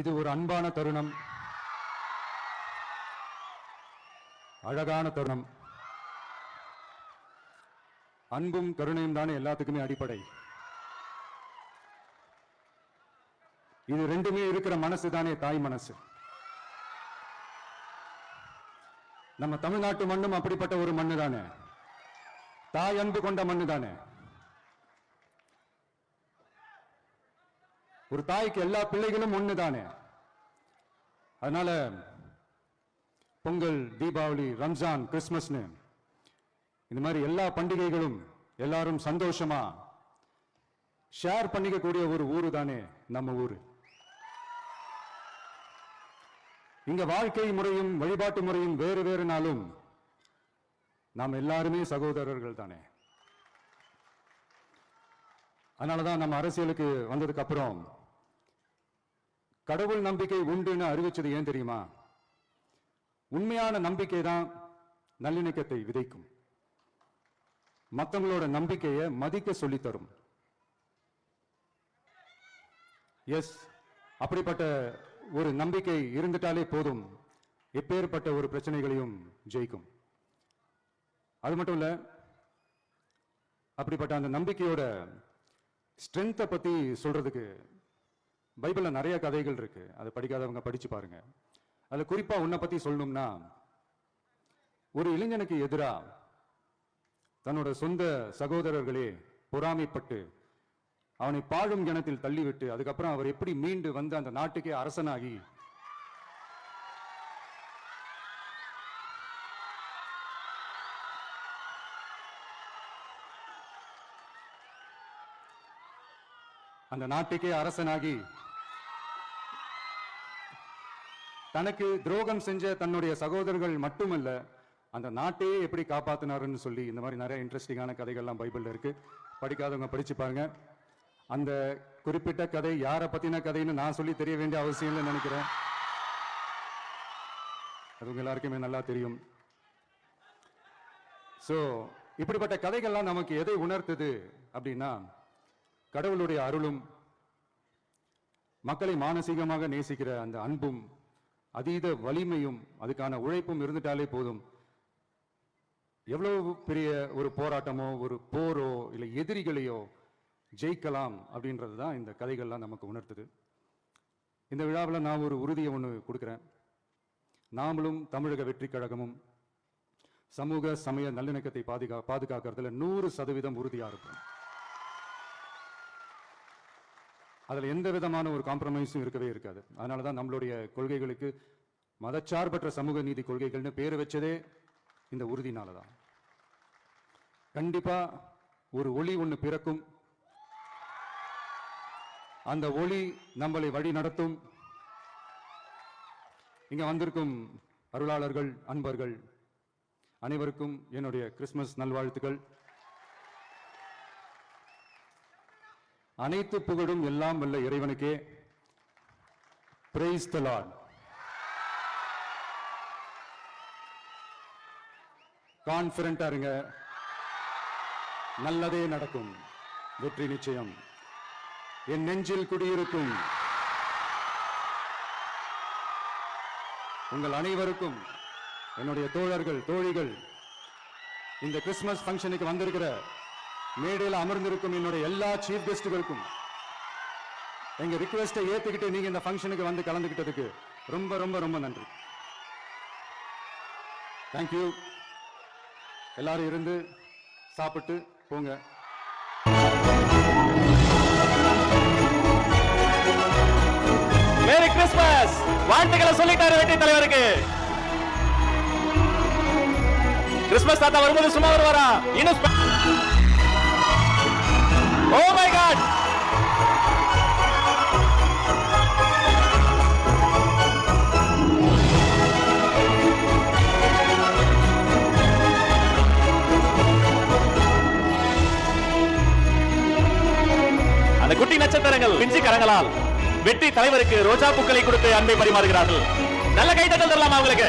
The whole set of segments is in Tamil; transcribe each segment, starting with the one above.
இது ஒரு அன்பான தருணம். அழகான தருணம். அன்பும் கருணையும் தானே எல்லாத்துக்குமே அடிப்படை. இது ரெண்டுமே இருக்கிற மனசு தானே தாய் மனசு. நம்ம தமிழ்நாட்டு மண்ணும் அப்படிப்பட்ட ஒரு மண்ணு தானே தாய் அன்பு கொண்ட மண்ணு தானே ஒரு தாய்க்கு எல்லா பிள்ளைகளும் ஒன்று தானே அதனால பொங்கல் தீபாவளி ரம்ஜான் கிறிஸ்மஸ்னு இந்த மாதிரி எல்லா பண்டிகைகளும் எல்லாரும் சந்தோஷமா ஷேர் பண்ணிக்கக்கூடிய ஒரு ஊரு தானே நம்ம ஊர். இங்க வாழ்க்கை முறையும் வழிபாட்டு முறையும் வேறு வேறுனாலும் நாம் எல்லாருமே சகோதரர்கள் தானே அதனாலதான் நம்ம அரசியலுக்கு வந்ததுக்கு அப்புறம் கடவுள் நம்பிக்கை உண்டுன்னு அறிவிச்சது ஏன் தெரியுமா? உண்மையான நம்பிக்கை தான் நல்லிணக்கத்தை விதைக்கும். மத்தவங்களோட நம்பிக்கையை மதிக்க சொல்லித்தரும். எஸ் அப்படிப்பட்ட ஒரு நம்பிக்கை இருந்துட்டாலே போதும். எப்பேற்பட்ட ஒரு பிரச்சனைகளையும் ஜெயிக்கும். அது மட்டும் இல்ல அப்படிப்பட்ட அந்த நம்பிக்கையோட ஸ்ட்ரென்த்தை பற்றி சொல்கிறதுக்கு பைபிளில் நிறைய கதைகள் இருக்குது அதை படிக்காதவங்க படித்து பாருங்கள் அதில் குறிப்பாக உன்னை பற்றி சொல்லணும்னா ஒரு இளைஞனுக்கு எதிராக தன்னோட சொந்த சகோதரர்களே பொறாமைப்பட்டு அவனை பாழும் கிணத்தில் தள்ளிவிட்டு அதுக்கப்புறம் அவர் எப்படி மீண்டு வந்து அந்த நாட்டுக்கே அரசனாகி அந்த நாட்டுக்கே அரசனாகி தனக்கு துரோகம் செஞ்ச தன்னுடைய சகோதரர்கள் மட்டுமல்ல அந்த நாட்டையே எப்படி காப்பாத்தினாருன்னு சொல்லி இந்த மாதிரி நிறைய இன்ட்ரெஸ்டிங்கான கதைகள்லாம் பைபிளில் இருக்கு. படிக்காதவங்க படிச்சு பாருங்க. அந்த குறிப்பிட்ட கதை யாரை பத்தின கதைன்னு நான் சொல்லி தெரிய வேண்டிய அவசியம் நினைக்கிறேன். அது உங்க எல்லாருக்குமே நல்லா தெரியும். சோ இப்படிப்பட்ட கதைகள்லாம் நமக்கு எதை உணர்த்துது அப்படின்னா கடவுளுடைய அருளும் மக்களை மானசீகமாக நேசிக்கிற அந்த அன்பும் அதீத வலிமையும் அதுக்கான உழைப்பும் இருந்துட்டாலே போதும். எவ்வளவு பெரிய ஒரு போராட்டமோ ஒரு போரோ இல்லை எதிரிகளையோ ஜெயிக்கலாம் அப்படின்றது தான் இந்த கதைகள்லாம் நமக்கு உணர்த்துது. இந்த விழாவில் நான் ஒரு உறுதியை ஒன்று கொடுக்குறேன். நாமளும் தமிழக வெற்றி கழகமும் சமூக சமய நல்லிணக்கத்தை பாதுகா பாதுகாக்கிறதுல நூறு சதவீதம் உறுதியா இருக்கும் அதில் எந்த விதமான ஒரு காம்ப்ரமைஸும் இருக்கவே இருக்காது. அதனால தான் நம்மளுடைய கொள்கைகளுக்கு மதச்சார்பற்ற சமூக நீதி கொள்கைகள்னு பேர் வச்சதே இந்த உறுதினால தான் கண்டிப்பாக ஒரு ஒளி ஒன்று பிறக்கும். அந்த ஒளி நம்மளை வழி நடத்தும். இங்கே வந்திருக்கும் அருளாளர்கள் அன்பர்கள் அனைவருக்கும் என்னுடைய கிறிஸ்மஸ் நல்வாழ்த்துக்கள். அனைத்து புகழும் எல்லாம் வல்ல இறைவனுக்கே. பிரைஸ் தலான் கான்பிடண்டா இருங்க. நல்லதே நடக்கும். வெற்றி நிச்சயம். என் நெஞ்சில் குடியிருக்கும். உங்கள் அனைவருக்கும் என்னுடைய தோழர்கள் தோழிகள் இந்த கிறிஸ்துமஸ் ஃபங்க்ஷனுக்கு வந்திருக்கிற மேடையில் அமர்ந்திருக்கும் என்னுடைய எல்லா சீஃப் கெஸ்ட்டுகளுக்கும் எங்க ரிக்வெஸ்ட்டை ஏத்துக்கிட்டு நீங்க இந்த ஃபங்க்ஷனுக்கு வந்து கலந்துக்கிட்டதுக்கு ரொம்ப ரொம்ப ரொம்ப நன்றி. தேங்க்யூ எல்லாரும் இருந்து சாப்பிட்டு போங்க. மேரி கிறிஸ்மஸ் வாழ்த்துக்களை சொல்லிட்டாரு வெற்றி தலைவருக்கு. கிறிஸ்மஸ் தாத்தா வரும்போது சும்மா வருவாரா? இன்னும் ஓ மை காட் அந்த குட்டி நட்சத்திரங்கள் பிஞ்சு கரங்களால் வெற்றி தலைவருக்கு ரோஜா பூக்களை கொடுத்து அன்பை பரிமாறுகிறார்கள். நல்ல கைத்தட்டல் தரலாமா அவங்களுக்கு?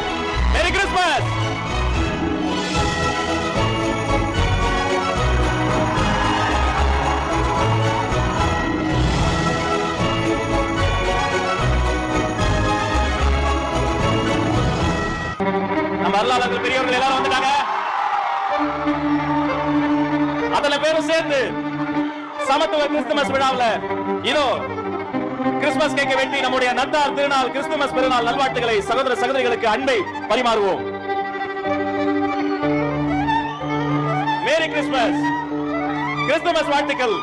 மேரி கிறிஸ்மஸ் பொறுப்பாளர்கள் பெரியவர்கள் எல்லாரும் வந்துட்டாங்க. அத்தனை பேரும் சேர்ந்து சமத்துவ கிறிஸ்துமஸ் விழாவில் இதோ கிறிஸ்துமஸ் கேட்க வெட்டி நம்முடைய நத்தார் திருநாள் கிறிஸ்துமஸ் பெருநாள் நல்வாழ்த்துக்களை சகோதர சகோதரிகளுக்கு அன்பை பரிமாறுவோம். மேரி கிறிஸ்துமஸ். கிறிஸ்துமஸ் வாழ்த்துக்கள்.